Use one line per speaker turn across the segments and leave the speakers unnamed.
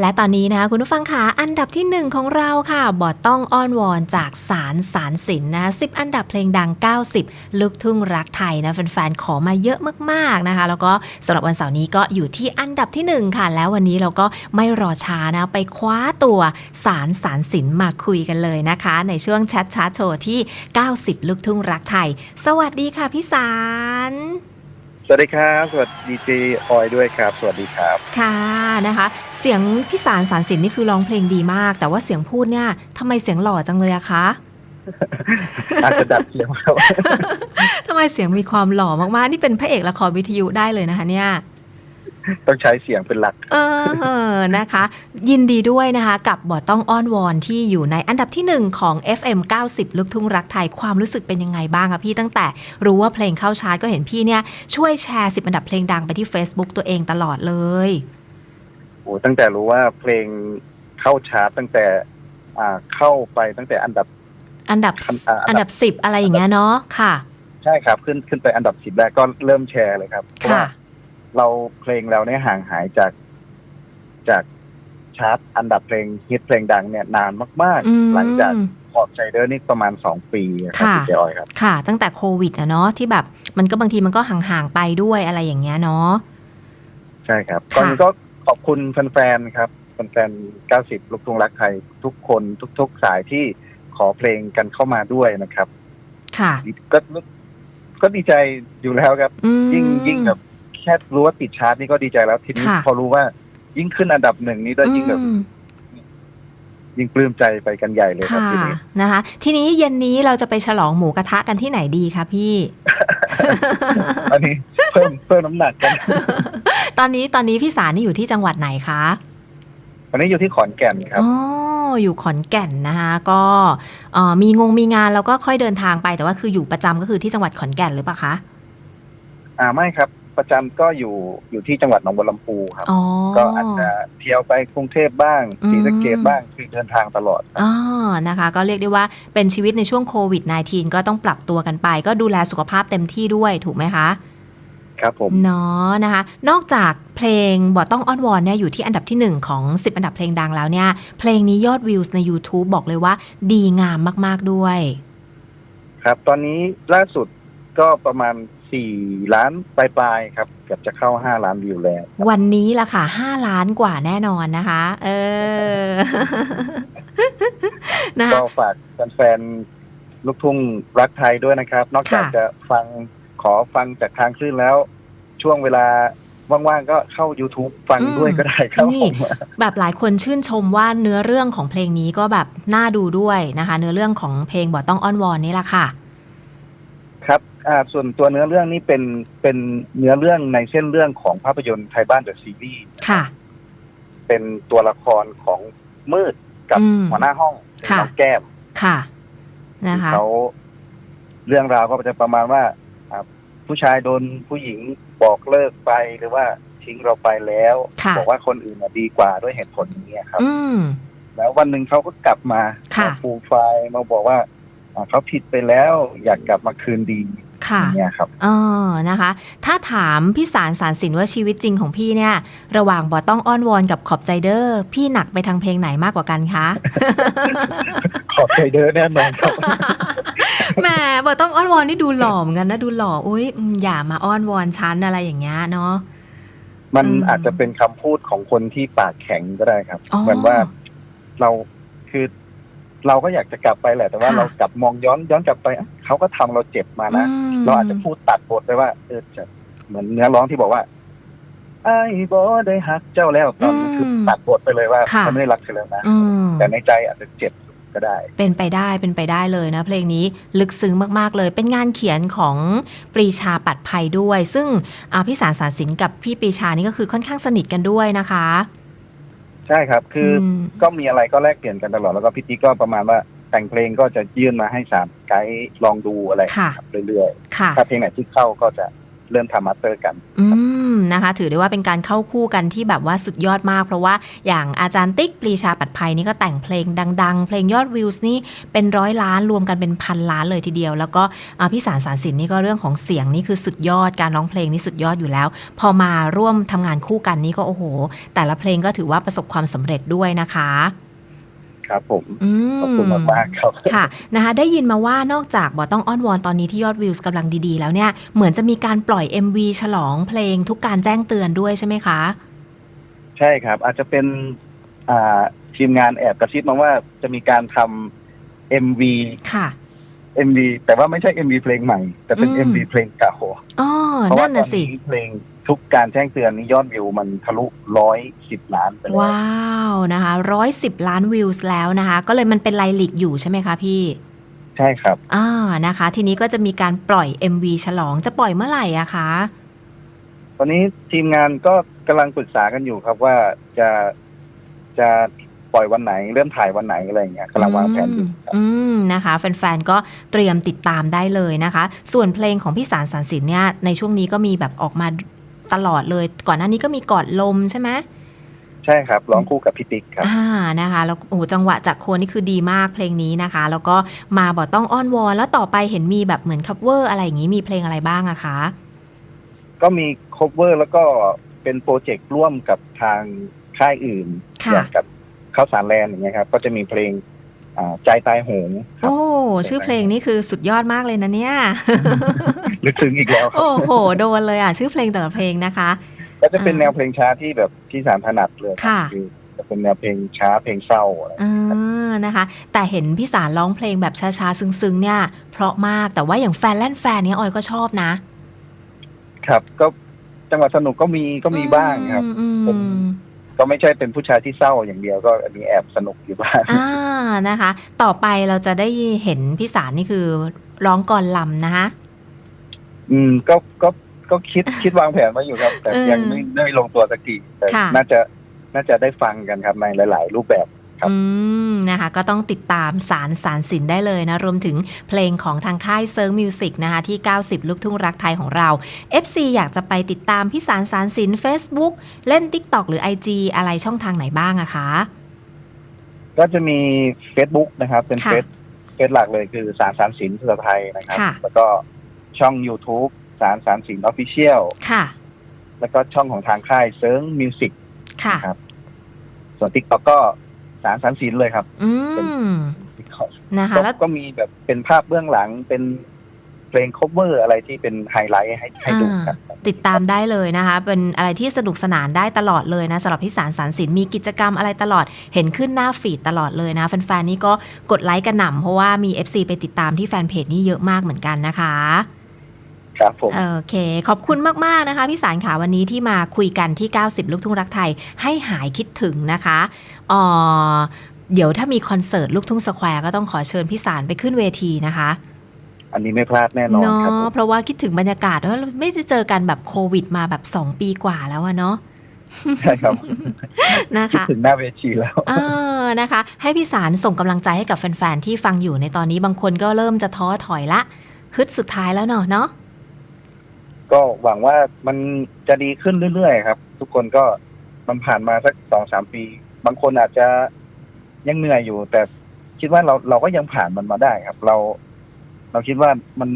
และตอนนี้นะคะคุณผู้ฟังคะอันดับที่หนึ่งของเราค่ะบอดต้องอ้อนวอนจากสารสารสินนะ10อันดับเพลงดัง 90 ลูกทุ่งรักไทยนะแฟนๆขอมาเยอะมากๆนะคะ แล้วก็สำหรับวันเสาร์นี้ก็อยู่ที่อันดับที่หนึ่งค่ะ แล้ววันนี้เราก็ไม่รอช้านะไปคว้าตัวสารสารสินมาคุยกันเลยนะคะ ในช่วงแชทชาร์ตโชว์ที่ 90 ลูกทุ่งรักไทย สวัสดีค่ะพี่สาร
วัสดีครับ สวัสดีเจออยด้วยครับ สวัสดีครับ
ค่ะนะคะ เสียงพี่สารสารสินนี่คือร้องเพลงดีมาก แต่ว่าเสียงพูดเนี่ยทำไมเสียงหล่อจังเลยอะคะ
อาจจะดัดเสียงครับ
ทำไมเสียงมีความหล่อมากๆ นี่เป็นพระเอกละครวิทยุได้เลยนะคะ เนี่ย
ต้องใช้เสียงเป็นหลัก
เออนะคะ ยินดีด้วยนะคะกับบอดต้องอ้อนวอนที่อยู่ในอันดับที่หนึ่งของ FM 90ลูกทุ่งรักไทยความรู้สึกเป็นยังไงบ้างคะพี่ตั้งแต่รู้ว่าเพลงเข้าชาร์ตก็เห็นพี่เนี่ยช่วยแชร์10อันดับเพลงดังไปที่ Facebook ตัวเองตลอดเลย
โอ้ตั้งแต่รู้ว่าเพลงเข้าชาร์ตตั้งแต่อ่าเข้าไปตั้งแต่อันดับ
อันดับ
อ่าอั
อัน
นดั
ดับ
บ
10อะไรอย่างเงี้ยเนาะค่ะ
ใช่ครับขึ้นขึ้นไปอันดับสิบแรกก็เริ่มแชร์เลยครับเพราะ
ค่ะ
ว่า เราเพลงเราเนี่ยห่างหายจากจากชาร์ตอันดับเพลงฮิตเพลงดังเนี่ยนานมาก
อืม
ๆหลังจากขอบใจเดอร์นี่ประมาณสองปีครับ
ค่ะ
พี่เจออยครับ
ค่ะ ตั้งแต่โควิดอะเนาะที่แบบมันก็บางทีมันก็ห่าง ๆ ไปด้วยอะไรอย่างเงี้ยเนาะ
ใช่ครับ
ค่ะ
ก่อนอื่นก็ขอบคุณแฟน ๆ ครับแฟนๆ90 ลูกทุ่งรักไทยทุกคนทุก ๆ สายที่ขอเพลงกันเข้ามาด้วยนะครับ
ค่ะ
ก็ก็ดีใจอยู่แล้วครับ
อืม
ยิ่งยิ่งแบบ แค่รู้ว่าติดชาร์ตนี่ก็ดีใจแล้วทีนี้
ค่ะ
พอรู้ว่า ยิ่งขึ้นอันดับหนึ่งนี่ก็ยิ่งแบบ
อืม
ยิ่งปลื้มใจไปกันใหญ่เลยครับ
ค่ะ
ทีนี้
นะคะ ทีนี้เย็นนี้เราจะไปฉลองหมูกระทะกันที่ไหนดีคะพี่
อันนี้เพิ่มเพิ่มน้ำหนักกัน
ตอนนี้ตอนนี้พี่สารนี่อยู่ที่จังหวัดไหนคะ
วันนี้อยู่ที่ขอนแก่นครับ
อ๋ออยู่ขอนแก่นนะคะก็เอ่อมีงงมีงานแล้วก็ค่อยเดินทางไปแต่ว่าคืออยู่ประจำก็คือที่จังหวัดขอนแก่นหรือเปล่าคะ
อ่าไม่ครับ ประจำก็อยู่อยู่ที่จังหวัดหนองบัวลำพูครับ
อ๋อ
ก็อาจจะเที่ยวไปกรุงเทพบ้าง
อืม
ศรีสะเกดบ้างคือเดินทางตลอด
อ๋อนะคะ ก็เรียกได้ว่าเป็นชีวิตในช่วงโควิด -19 ก็ต้องปรับตัวกันไป ก็ดูแลสุขภาพเต็มที่ด้วยถูกไหมคะ
ครับผม
เนาะนะคะ นอกจากเพลงบอต้องอ้อนวอนเนี่ยอยู่ที่อันดับที่1ของ 10 อันดับเพลงดังแล้วเนี่ย เพลงนี้ยอดวิวใน YouTube บอกเลยว่า ดีงามมากๆด้วย
ครับ ตอนนี้ล่าสุด ก็ประมาณสี่ล้านปลายๆครับเกือบจะเข้าห้าล้านวิวแล้ว
วันนี้ละค่ะ5ล้านกว่าแน่นอนนะคะ เออนะคะ
ก็ฝากแฟนๆลูกทุ่งรักไทยด้วยนะครับ นอกจาก
ค่ะ
จะฟังขอฟังจากทางคลื่นแล้ว ช่วงเวลาว่างๆก็เข้า YouTube ฟังด้วยก็ได้ครับ
นี่
ผม
แบบหลายคนชื่นชมว่าเนื้อเรื่องของเพลงนี้ก็แบบน่าดูด้วยนะคะ เนื้อเรื่องของเพลงบอต้องอ้อนวอนนี่แหละค่ะ
ครับ อ่าส่วนตัวเนื้อเรื่องนี้เป็นเป็นเนื้อเรื่องในเส้นเรื่องของภาพยนตร์ไทยบ้านเดอะซีรีส์
ค่ะ
เป็นตัวละครของมืดกับ
อืม
หัวหน้าห้องเป็น
ค่ะ
น้องแก้ม
ค่ะ นะคะ
เขาเรื่องราวก็จะประมาณว่าอ่า ผู้ชายโดนผู้หญิงบอกเลิกไปหรือว่าทิ้งเราไปแล้ว
ค่ะ
บอกว่าคนอื่นน่ะดีกว่าด้วยเหตุผลอย่างเงี้ยครับ
อืม
แล้ววันหนึ่งเขาก็กลับมา
ค่ะ
มาฟูลไฟล์มาบอกว่าอ่าเขาผิดไปแล้วอยากกลับมาคืนดี
ค่ะ
อย่างเงี้ยครับ
เออนะคะ ถ้าถามพี่สารสารสินว่าชีวิตจริงของพี่เนี่ย ระหว่างบอต้องอ้อนวอนกับขอบใจเดอร์พี่หนักไปทางเพลงไหนมากกว่ากันคะ
ขอบใจเด้อแน่นอนครับ
แหมบอต้องอ้อนวอนนี่ดูหล่อเหมือนกันนะดูหล่ออุ้ยอืมอย่ามาอ้อนวอนฉันอะไรอย่างเงี้ยเนาะ
มัน
อืม
อาจจะเป็นคำพูดของคนที่ปากแข็งก็ได้ครับ
อ๋อ
เหมือนว่าเราคือ เราก็อยากจะกลับไปแหละ แต่ว่า
ค่ะ
เรากลับมองย้อนย้อนกลับไปอะเขาก็ทำเราเจ็บมานะ
ม
เราอาจจะพูดตัดบทไปว่าเออจะเหมือนเนื้อร้องที่บอกว่าไอ้บอได้ฮักเจ้าแล้วตอนนั้นคือตัดบทไปเลยว่า
ค่ะ
เขาไม่ได้รักเธอแล้วนะ
อืม
แต่ในใจอาจจะเจ็บก็ได้
เป็นไปได้เป็นไปได้เลยนะ เพลงนี้ลึกซึ้งมากๆเลย เป็นงานเขียนของปรีชาปัดภัยด้วย ซึ่งอ่าพี่สารสารสินกับพี่ปรีชานี่ก็คือค่อนข้างสนิทกันด้วยนะคะ
ใช่ครับ คืออ
ม
ก็มีอะไรก็แลกเปลี่ยนกันตลอดแล้วก็พี่ติ๊กก็ประมาณว่าแต่งเพลงก็จะยื่นมาให้สามไกด์ลองดูอะไร
ค่ะ
ครับเรื่อย
ค่ะ
ๆถ้าเพลงไหนที่เข้าก็จะ เริ่มทำมาสเตอร์กัน
อืมนะคะ ถือได้ว่าเป็นการเข้าคู่กันที่แบบว่าสุดยอดมาก เพราะว่าอย่างอาจารย์ติ๊กปรีชาปัดภัยนี่ก็แต่งเพลงดัง ๆ เพลงยอดวิวส์นี่เป็นร้อยล้านรวมกันเป็นพันล้านเลยทีเดียว แล้วก็พี่สารสารสินนี่ก็เรื่องของเสียงนี่คือสุดยอดการร้องเพลงนี่สุดยอดอยู่แล้ว พอมาร่วมทำงานคู่กันนี่ก็โอ้โห แต่ละเพลงก็ถือว่าประสบความสำเร็จด้วยนะคะ
ครับผม
อืม
ขอบคุณมากมากๆครับ
ค่ะนะคะได้ยินมาว่านอกจากบอต้องอ้อนวอนตอนนี้ที่ยอดวิวส์กำลังดีๆ แล้วเนี่ยเหมือนจะมีการปล่อย MV ฉลองเพลงทุกการแจ้งเตือนด้วยใช่ไหมคะ
ใช่ครับ อาจจะเป็นอ่าทีมงานแอบกระซิบมาว่าจะมีการทำ MV
ค่ะ
MV แต่ว่าไม่ใช่ MV เพลงใหม่ แต่เป็น
อืม
MV เพลงเก่า
อ๋อ
เพราะ
นั่
ว่านตอ
น่ะ
น
สิ
นี้เพลง ทุกการแจ้งเตือนนี้ยอดวิวมันทะลุร้อยสิบล้านไปแล้ว
ว้าวนะคะร้อยสิบล้านวิวส์แล้วนะคะ ก็เลยมันเป็นไลลิกอยู่ใช่ไหมคะพี่
ใช่ครับ
อ่านะคะ ทีนี้ก็จะมีการปล่อย MV ฉลองจะปล่อยเมื่อไหร่อะคะ
ตอนนี้ทีมงานก็กำลังปรึกษากันอยู่ครับว่าจะจะปล่อยวันไหน เริ่มถ่ายวันไหนอะไรอย่างเงี้ยกำลังวางแผนอยู่ครับ
อืมนะคะ แฟนๆก็เตรียมติดตามได้เลยนะคะ ส่วนเพลงของพี่สารสารสินเนี่ยในช่วงนี้ก็มีแบบออกมา ตลอดเลย ก่อนหน้านี้ก็มีกอดลมใช่ไหม
ใช่ครับร้องคู่กับพี่ติ๊กครับ
อ่านะคะแล้วโอ้โหจังหวะจากโคนนี่คือดีมากเพลงนี้นะคะ แล้วก็มาบอกต้องอ้อนวอนแล้วต่อไปเห็นมีแบบเหมือนคัฟเวอร์อะไรอย่างนี้มีเพลงอะไรบ้างอะคะ
ก็มี cover แล้วก็เป็นโปรเจกต์ร่วมกับทางค่ายอื่น
ค่ะ
อย่างกับข้าวสารแลนด์อย่างเงี้ยครับ ก็จะมีเพลงอ่าใจตายโหงครับ
โอ้ ชื่อเพลงนี่คือสุดยอดมากเลยนะเนี่ย
ลึกซึ้งอีกแล้วครับ
โอ้โห โดนเลยอะ ชื่อเพลงแต่ละเพลงนะคะ
ก็จะเป็น
อ่า
แนวเพลงช้าที่แบบที่สารถนัดเลยรับ
ค่ะ
อจะเป็นแนวเพลงช้าเพลงเศร้าอะไร
อ่านะคะ แต่เห็นพี่สารร้องเพลงแบบช้าๆ ซึ้งๆ เนี่ย เพราะมากแต่ว่าอย่างแฟนแล่นแฟนเนี่ยออยก็ชอบนะ ครับ
ก็จังหวะสนุกก็มีก็มีบ้างครับ
อืม
เป็น ก็ไม่ใช่เป็นผู้ชายที่เศร้าอย่างเดียวก็มีแอบสนุกอยู่บ้าง
อ่านะคะ ต่อไปเราจะได้เห็นพี่สารนี่คือร้องก่อนลำนะคะ
อืมก็ก็ก็คิดคิดวางแผนไว้อยู่ครับ แต่
เออ
ยังไม่ได้ลงตัวสักทีแต่
ค่ะ
น่าจะน่าจะได้ฟังกันครับในหลาย ๆ รูปแบบครับ
อืมนะคะก็ต้องติดตามสารสารสินได้เลยนะ รวมถึงเพลงของทางค่ายเซิร์งมิวสิกนะคะที่ 90 ลูกทุ่งรักไทยของเรา FC อยากจะไปติดตามพี่สารสารสิน Facebook เล่น TikTok หรือ IG อะไรช่องทางไหนบ้างอะคะ
ก็จะมี Facebook นะครับ เป็น
ค่ะ
เฟซเฟซหลักเลยคือสารสารสินภาษาไทยนะครับ
ค่ะ
แล้วก็ช่อง YouTube สารสารสินออฟฟิเชียล
ค่ะ
แล้วก็ช่องของทางค่ายเซิร์งมิวสิก
ค่ะ
ครับส่วน TikTok ก็ สารสารสินเลยครับ
อืม
TikTok
นะคะ
ก็
แล้ว
ก็มีแบบเป็นภาพเบื้องหลังเป็นเพลง cover อะไรที่เป็นไฮไลท์ให้ให้ดูครับ
ติดตามได้เลยนะคะ เป็นอะไรที่สนุกสนานได้ตลอดเลยนะสำหรับพี่สารสารสินมีกิจกรรมอะไรตลอดเห็นขึ้นหน้าฟีดตลอดเลยนะแฟนๆนี่ก็กดไลค์กันหน่ำเพราะว่ามี FC ไปติดตามที่แฟนเพจนี่เยอะมากเหมือนกันนะคะ
ครับผม
โอเค ขอบคุณมาก ๆ นะคะ พี่สารขาวันนี้ที่มาคุยกันที่ 90 ลูกทุ่งรักไทยให้หายคิดถึงนะคะเอ่อเดี๋ยวถ้ามีคอนเสิร์ตลูกทุ่งสแควร์ก็ต้องขอเชิญพี่สารไปขึ้นเวทีนะคะ
อันนี้ไม่พลาดแน่นอน
เนา
ครับผะม
เพราะว่าคิดถึงบรรยากาศว่าไม่ได้เจอกันแบบโควิดมาแบบ 2 ปีกว่าแล้วอะเนาะ
ใช่ครับ
นะ
คิด
คะ
ถึงหน้าเวทีแล้ว
เออนะคะ ให้พี่สารส่งกำลังใจให้กับแฟนๆที่ฟังอยู่ในตอนนี้บางคนก็เริ่มจะท้อถอยละฮึดสุดท้ายแล้วเนาะเนาะ
ก็หวังว่ามันจะดีขึ้นเรื่อยๆครับ ทุกคนก็มันผ่านมาสักสองสามปี บางคนอาจจะยังเหนื่อยอยู่ แต่คิดว่าเราเราก็ยังผ่านมันมาได้ครับ เรา เราคิดว่ามัน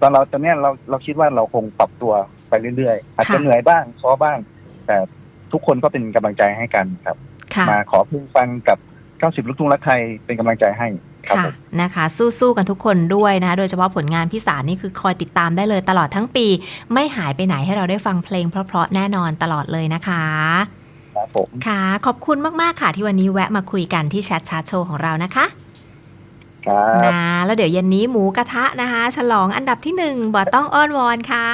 ตอนเราตอนเนี้ยเราเราคิดว่าเราคงปรับตัวไปเรื่อยๆ อาจจะ
ค่ะ
เหนื่อยบ้างท้อบ้าง แต่ทุกคนก็เป็นกำลังใจให้กันครับ
ค่ะ
มาขอพึ่งฟังกับ 90 ลูกทุ่งรักไทยเป็นกำลังใจให้ ครับ
ค่ะ
ผม
นะคะ สู้ๆกันทุกคนด้วยนะคะโดยเฉพาะผลงานพี่สารนี่คือคอยติดตามได้เลยตลอดทั้งปี ไม่หายไปไหนให้เราได้ฟังเพลงเพราะๆแน่นอนตลอดเลยนะคะ
ครับผม
ค่ะ ขอบคุณมาก ๆ ค่ะที่วันนี้แวะมาคุยกันที่แชทชาร์ตโชว์ของเรานะคะ
ครับ
นะแล้วเดี๋ยวเย็นนี้หมูกระทะนะคะ ฉลองอันดับที่หนึ่งบอต้องอ้อนวอนค่ะ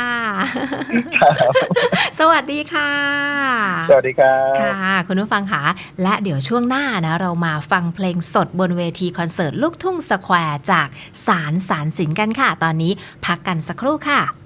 สวัสดีค่ะ
สวัสดีครับ
ค่ะ คุณผู้ฟังค่ะและเดี๋ยวช่วงหน้านะ เรามาฟังเพลงสดบนเวทีคอนเสิร์ตลูกทุ่งสแควร์จากสารสารสินกันค่ะ ตอนนี้พักกันสักครู่ค่ะ